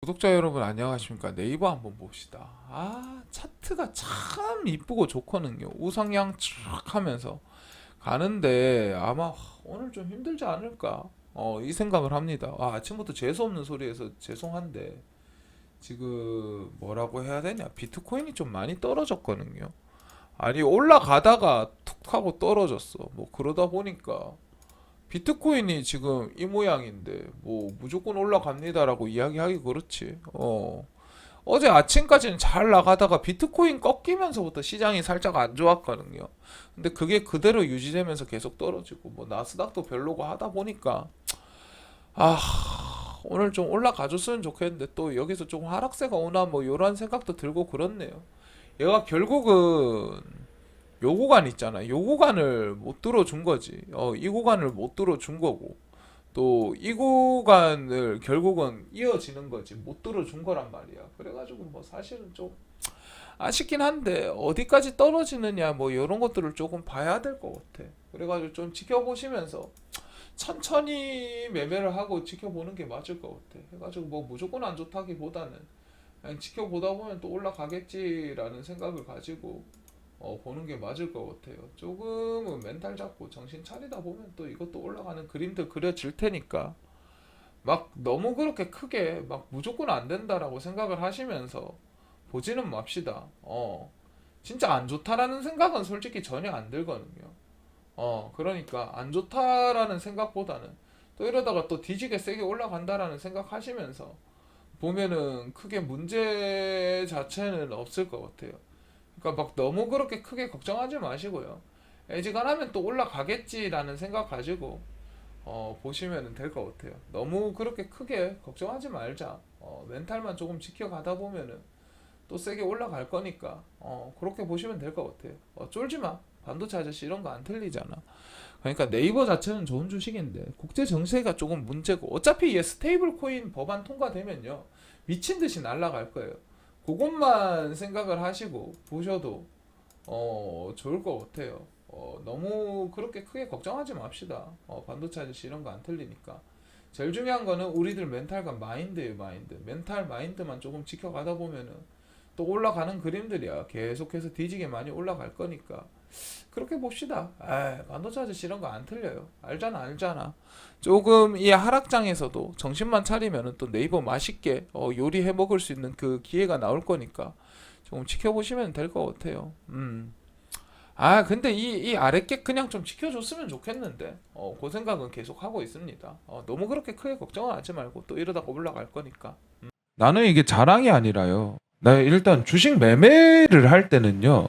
구독자 여러분 안녕하십니까? 네이버 한번 봅시다. 아 차트가 참 이쁘고 좋거든요. 우상향 쫙 하면서 가는데 아마 오늘 좀 힘들지 않을까? 어, 이 생각을 합니다. 아, 아침부터 재수없는 소리해서 죄송한데 지금 뭐라고 해야 되냐? 비트코인이 좀 많이 떨어졌거든요. 아니 올라가다가 툭 하고 떨어졌어. 뭐 그러다 보니까 비트코인이 지금 이 모양인데 뭐 무조건 올라갑니다라고 이야기하기 그렇지. 어. 어제 아침까지는 잘 나가다가 비트코인 꺾이면서부터 시장이 살짝 안 좋았거든요. 근데 그게 그대로 유지되면서 계속 떨어지고 뭐 나스닥도 별로고 하다 보니까 아 오늘 좀 올라가 줬으면 좋겠는데 또 여기서 좀 하락세가 오나 뭐 요런 생각도 들고 그렇네요. 얘가 결국은 요 구간 있잖아. 요 구간을 못 들어준 거지. 어, 이 구간을 못 들어준 거고. 또 이 구간을 결국은 이어지는 거지. 못 들어준 거란 말이야. 그래가지고 뭐 사실은 좀 아쉽긴 한데 어디까지 떨어지느냐 뭐 이런 것들을 조금 봐야 될 것 같아. 그래가지고 좀 지켜보시면서 천천히 매매를 하고 지켜보는 게 맞을 것 같아. 해가지고 뭐 무조건 안 좋다기보다는 그냥 지켜보다 보면 또 올라가겠지라는 생각을 가지고 어, 보는 게 맞을 것 같아요. 조금은 멘탈 잡고 정신 차리다 보면 또 이것도 올라가는 그림들 그려질 테니까 막 너무 그렇게 크게 막 무조건 안 된다라고 생각을 하시면서 보지는 맙시다. 어, 진짜 안 좋다라는 생각은 솔직히 전혀 안 들거든요. 어, 그러니까 안 좋다라는 생각보다는 또 이러다가 또 뒤지게 세게 올라간다라는 생각 하시면서 보면은 크게 문제 자체는 없을 것 같아요. 그러니까 막 너무 그렇게 크게 걱정하지 마시고요. 애지간하면 또 올라가겠지라는 생각 가지고 어, 보시면 될 것 같아요. 너무 그렇게 크게 걱정하지 말자. 어, 멘탈만 조금 지켜가다 보면은 또 세게 올라갈 거니까 어, 그렇게 보시면 될 것 같아요. 어, 쫄지 마. 반도체 아저씨 이런 거 안 틀리잖아. 그러니까 네이버 자체는 좋은 주식인데 국제 정세가 조금 문제고 어차피 얘 스테이블 코인 법안 통과되면요 미친 듯이 날아갈 거예요. 그것만 생각을 하시고 보셔도 어 좋을 것 같아요. 어 너무 그렇게 크게 걱정하지 맙시다. 어 반도체 아저씨 이런 거 안 틀리니까. 제일 중요한 거는 우리들 멘탈과 마인드예요, 마인드. 멘탈 마인드만 조금 지켜가다 보면은 또 올라가는 그림들이야. 계속해서 뒤지게 많이 올라갈 거니까. 그렇게 봅시다. 에 반도체 아저씨 이런 거 안 틀려요. 알잖아, 알잖아. 조금 이 하락장에서도 정신만 차리면은 또 네이버 맛있게 어, 요리해 먹을 수 있는 그 기회가 나올 거니까 조금 지켜보시면 될 것 같아요. 음. 아, 근데 이, 이 아랫게 그냥 좀 지켜줬으면 좋겠는데, 어, 그 생각은 계속 하고 있습니다. 어, 너무 그렇게 크게 걱정은 하지 말고 또 이러다가 올라갈 거니까. 음. 나는 이게 자랑이 아니라요. 나 일단 주식 매매를 할 때는요,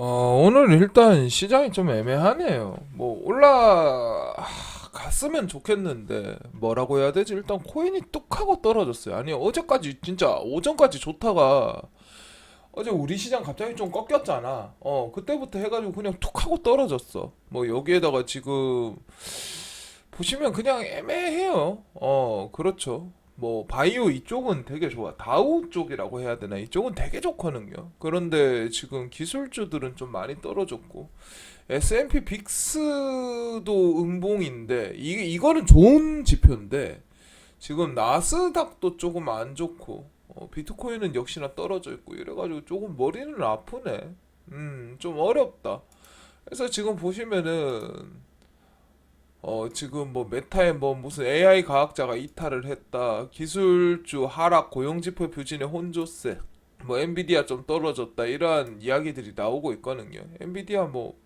어, 오늘 일단 시장이 좀 애매하네요. 뭐 올라갔으면 좋겠는데 뭐라고 해야 되지? 일단 코인이 뚝 하고 떨어졌어요. 아니 어제까지 진짜 오전까지 좋다가 어제 우리 시장 갑자기 좀 꺾였잖아. 어, 그때부터 해가지고 그냥 툭 하고 떨어졌어. 뭐 여기에다가 지금 보시면 그냥 애매해요. 어, 그렇죠. 뭐 바이오 이쪽은 되게 좋아. 다우 쪽이라고 해야 되나? 이쪽은 되게 좋거든요. 그런데 지금 기술주들은 좀 많이 떨어졌고 S&P 빅스도 음봉인데 이게 이거는 좋은 지표인데 지금 나스닥도 조금 안 좋고 어, 비트코인은 역시나 떨어져 있고 이래가지고 조금 머리는 아프네. 음, 좀 어렵다. 그래서 지금 보시면은 어, 지금 뭐 메타에 뭐 무슨 AI 과학자가 이탈을 했다. 기술주 하락 고용지표 표준의 혼조세. 뭐 엔비디아 좀 떨어졌다. 이러한 이야기들이 나오고 있거든요. 엔비디아 뭐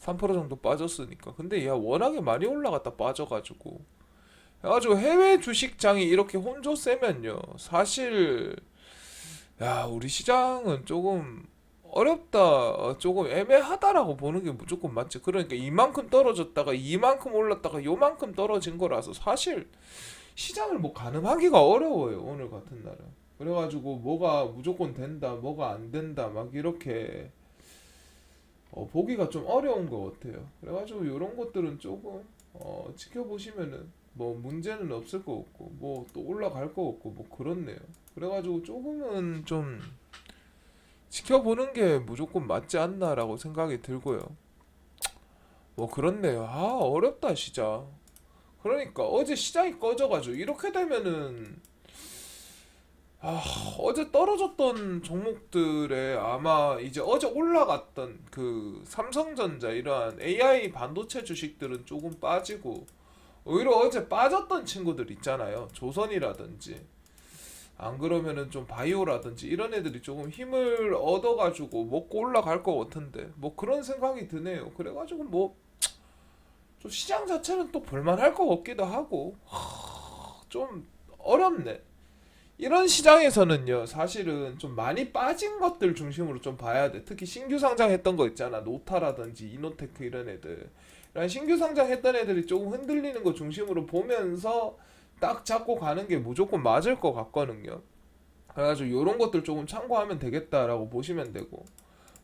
3% 정도 빠졌으니까. 근데 야 워낙에 많이 올라갔다 빠져가지고. 해가지고 해외 주식장이 이렇게 혼조세면요. 사실 야 우리 시장은 조금 어렵다, 어, 조금 애매하다라고 보는 게 무조건 맞지. 그러니까 이만큼 떨어졌다가 이만큼 올랐다가 요만큼 떨어진 거라서 사실 시장을 뭐 가늠하기가 어려워요. 오늘 같은 날은. 그래가지고 뭐가 무조건 된다, 뭐가 안 된다, 막 이렇게 어, 보기가 좀 어려운 것 같아요. 그래가지고 이런 것들은 조금 어, 지켜보시면은 뭐 문제는 없을 것 같고 뭐 또 올라갈 것 같고 뭐 그렇네요. 그래가지고 조금은 좀 지켜보는 게 무조건 맞지 않나라고 생각이 들고요. 뭐 그렇네요. 아 어렵다 진짜. 그러니까 어제 시장이 꺼져가지고 이렇게 되면은 아, 어제 떨어졌던 종목들에 아마 이제 어제 올라갔던 그 삼성전자 이러한 AI 반도체 주식들은 조금 빠지고 오히려 어제 빠졌던 친구들 있잖아요. 조선이라든지 안 그러면은 좀 바이오라든지 이런 애들이 조금 힘을 얻어가지고 먹고 올라갈 것 같은데 뭐 그런 생각이 드네요. 그래가지고 뭐 좀 시장 자체는 또 볼만할 것 같기도 하고 하, 좀 어렵네. 이런 시장에서는요, 사실은 좀 많이 빠진 것들 중심으로 좀 봐야 돼. 특히 신규 상장했던 거 있잖아. 노타라든지 이노테크 이런 애들. 이런 신규 상장했던 애들이 조금 흔들리는 거 중심으로 보면서 딱 잡고 가는 게 무조건 맞을 것 같거든요. 그래가지고 이런 것들 조금 참고하면 되겠다라고 보시면 되고.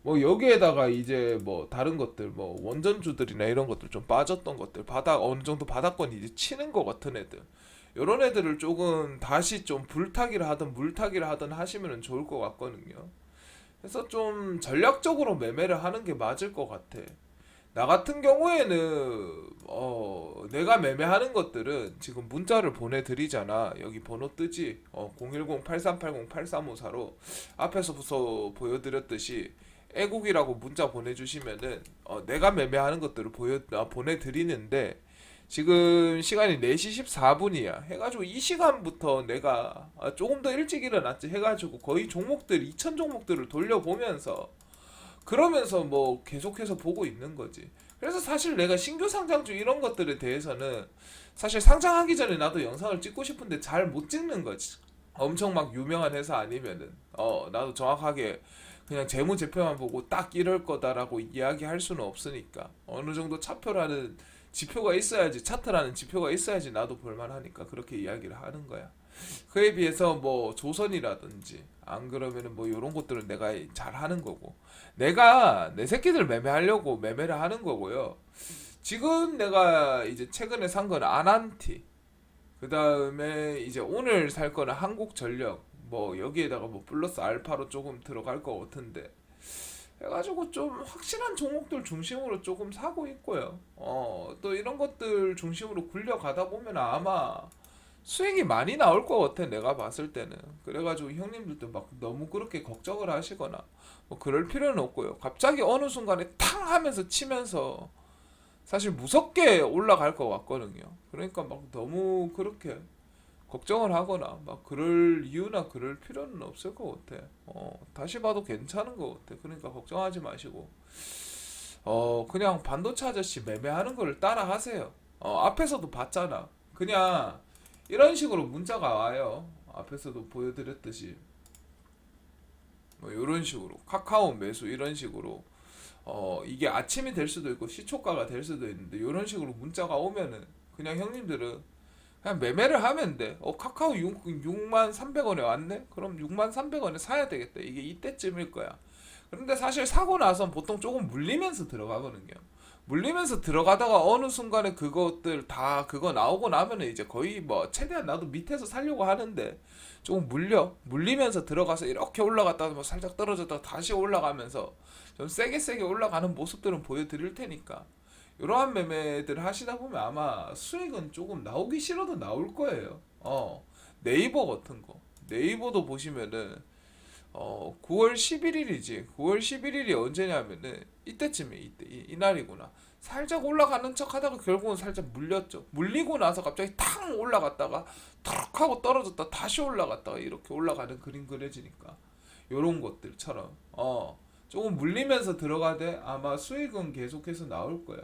뭐 여기에다가 이제 뭐 다른 것들 뭐 원전주들이나 이런 것들 좀 빠졌던 것들 바닥 어느 정도 바닥권 이제 치는 것 같은 애들 요런 애들을 조금 다시 좀 불타기를 하든 물타기를 하든 하시면 좋을 것 같거든요. 그래서 좀 전략적으로 매매를 하는 게 맞을 것 같아. 나 같은 경우에는 어 내가 매매하는 것들은 지금 문자를 보내드리잖아. 여기 번호 뜨지? 어 010-8380-8354로 앞에서부터 보여드렸듯이 애국이라고 문자 보내주시면은 어 내가 매매하는 것들을 보여 아, 보내드리는데 지금 시간이 4시 14분이야. 해가지고 이 시간부터 내가 아, 조금 더 일찍 일어났지 해가지고 거의 종목들 2천 종목들을 돌려보면서 그러면서 뭐 계속해서 보고 있는 거지. 그래서 사실 내가 신규 상장주 이런 것들에 대해서는 사실 상장하기 전에 나도 영상을 찍고 싶은데 잘 못 찍는 거지. 엄청 막 유명한 회사 아니면은 어 나도 정확하게 그냥 재무제표만 보고 딱 이럴 거다라고 이야기할 수는 없으니까 어느 정도 차표라는 지표가 있어야지 차트라는 지표가 있어야지 나도 볼만하니까 그렇게 이야기를 하는 거야. 그에 비해서 뭐 조선이라든지 안 그러면은 뭐 이런 것들은 내가 잘 하는 거고 내가 내 새끼들 매매하려고 매매를 하는 거고요. 지금 내가 이제 최근에 산 거는 아난티 그 다음에 이제 오늘 살 거는 한국전력 뭐 여기에다가 뭐 플러스 알파로 조금 들어갈 것 같은데 해가지고 좀 확실한 종목들 중심으로 조금 사고 있고요. 어, 또 이런 것들 중심으로 굴려가다 보면 아마 수익이 많이 나올 것 같아, 내가 봤을 때는. 그래가지고 형님들도 막 너무 그렇게 걱정을 하시거나 뭐 그럴 필요는 없고요. 갑자기 어느 순간에 탕 하면서 치면서 사실 무섭게 올라갈 것 같거든요. 그러니까 막 너무 그렇게 걱정을 하거나 막 그럴 이유나 그럴 필요는 없을 것 같아. 어, 다시 봐도 괜찮은 것 같아. 그러니까 걱정하지 마시고 어 그냥 반도체 아저씨 매매하는 거를 따라 하세요. 어 앞에서도 봤잖아. 그냥 이런 식으로 문자가 와요. 앞에서도 보여드렸듯이 뭐 이런 식으로 카카오 매수 이런 식으로 어 이게 아침이 될 수도 있고 시초가가 될 수도 있는데 이런 식으로 문자가 오면은 그냥 형님들은 그냥 매매를 하면 돼. 어 카카오 6, 6만 300원에 왔네? 그럼 6만 300원에 사야 되겠다. 이게 이때쯤일 거야. 그런데 사실 사고 나선 보통 조금 물리면서 들어가거든요. 물리면서 들어가다가 어느 순간에 그것들 다 그거 나오고 나면은 이제 거의 뭐 최대한 나도 밑에서 살려고 하는데 조금 물려. 물리면서 들어가서 이렇게 올라갔다가 뭐 살짝 떨어졌다가 다시 올라가면서 좀 세게 세게 올라가는 모습들은 보여드릴 테니까. 이러한 매매들 하시다 보면 아마 수익은 조금 나오기 싫어도 나올 거예요. 어. 네이버 같은 거. 네이버도 보시면은 어 9월 11일이지. 9월 11일이 언제냐면은 이때쯤에 이때 이, 이날이구나. 살짝 올라가는 척 하다가 결국은 살짝 물렸죠. 물리고 나서 갑자기 탕 올라갔다가 턱 하고 떨어졌다 다시 올라갔다가 이렇게 올라가는 그림 그려지니까. 요런 것들처럼. 어 조금 물리면서 들어가되 아마 수익은 계속해서 나올 거야.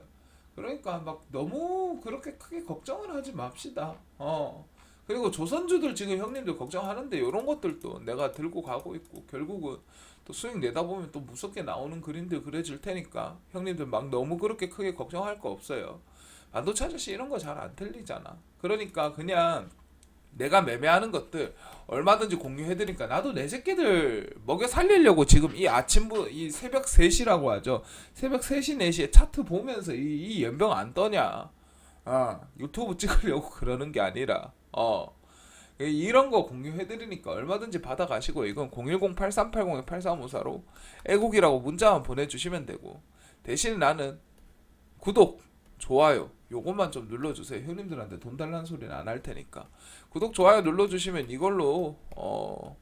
그러니까 막 너무 그렇게 크게 걱정을 하지 맙시다. 어 그리고 조선주들 지금 형님들 걱정하는데 이런 것들도 내가 들고 가고 있고 결국은 또 수익 내다 보면 또 무섭게 나오는 그림들 그려질 테니까 형님들 막 너무 그렇게 크게 걱정할 거 없어요. 반도체 아저씨 이런 거 잘 안 틀리잖아. 그러니까 그냥 내가 매매하는 것들 얼마든지 공유해드리니까 나도 내 새끼들 먹여 살리려고 지금 이 아침부 이 새벽 3시라고 하죠. 새벽 3시 4시에 차트 보면서 이, 이 연병 안 떠냐. 아 유튜브 찍으려고 그러는 게 아니라 어 이런 거 공유해드리니까 얼마든지 받아가시고 이건 010-8380-8354로 애국이라고 문자만 보내주시면 되고 대신 나는 구독, 좋아요 요것만 좀 눌러주세요 형님들한테 돈 달라는 소리는 안 할 테니까 구독, 좋아요 눌러주시면 이걸로 어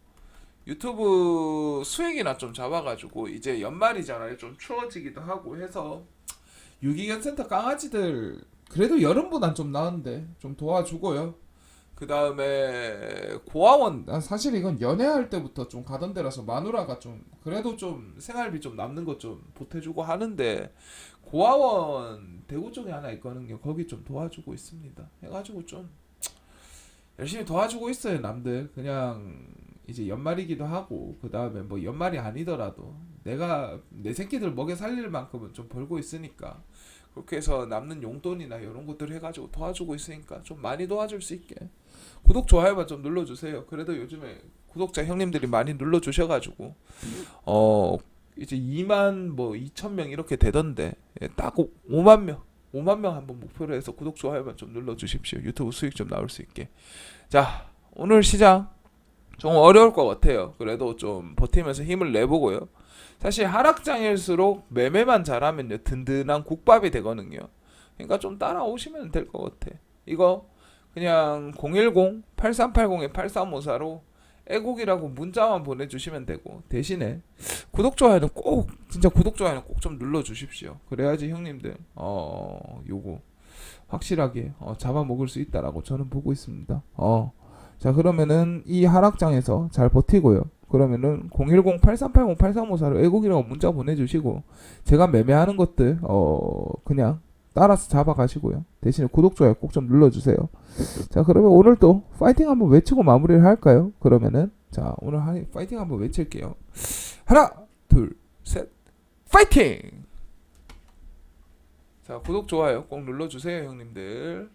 유튜브 수익이나 좀 잡아가지고 이제 연말이잖아요. 좀 추워지기도 하고 해서 유기견 센터 강아지들 그래도 여름보단 좀 나은데 좀 도와주고요. 그 다음에 고아원 난 사실 이건 연애할 때부터 좀 가던 데라서 마누라가 좀 그래도 좀 생활비 좀 남는 것 좀 보태주고 하는데 고아원 대구 쪽에 하나 있거든요. 거기 좀 도와주고 있습니다. 해가지고 좀 열심히 도와주고 있어요 남들 그냥 이제 연말이기도 하고 그 다음에 뭐 연말이 아니더라도 내가 내 새끼들 먹여 살릴 만큼은 좀 벌고 있으니까. 그렇게 해서 남는 용돈이나 이런 것들 해가지고 도와주고 있으니까 좀 많이 도와줄 수 있게. 구독 좋아요만 좀 눌러주세요. 그래도 요즘에 구독자 형님들이 많이 눌러주셔가지고. 어 이제 2만 뭐 2천 명 이렇게 되던데 예, 딱 5만 명 5만 명 한번 목표로 해서 구독 좋아요만 좀 눌러주십시오. 유튜브 수익 좀 나올 수 있게. 자 오늘 시장 좀 어려울 것 같아요. 그래도 좀 버티면서 힘을 내보고요 사실 하락장일수록 매매만 잘하면요 든든한 국밥이 되거든요. 그러니까 좀 따라오시면 될 것 같아. 이거 그냥 010-8380-8354로 애국이라고 문자만 보내주시면 되고 대신에 구독 좋아요는 꼭 진짜 구독 좋아요는 꼭 좀 눌러주십시오. 그래야지 형님들 어 요거 확실하게 어, 잡아먹을 수 있다라고 저는 보고 있습니다. 어. 자 그러면은 이 하락장에서 잘 버티고요. 그러면은 010-8380-8354로 애국이라고 문자 보내주시고 제가 매매하는 것들 어 그냥 따라서 잡아가시고요. 대신에 구독 좋아요 꼭 좀 눌러주세요. 자 그러면 오늘도 파이팅 한번 외치고 마무리를 할까요? 그러면은 자 오늘 하, 파이팅 한번 외칠게요. 하나 둘 셋 파이팅! 자 구독 좋아요 꼭 눌러주세요 형님들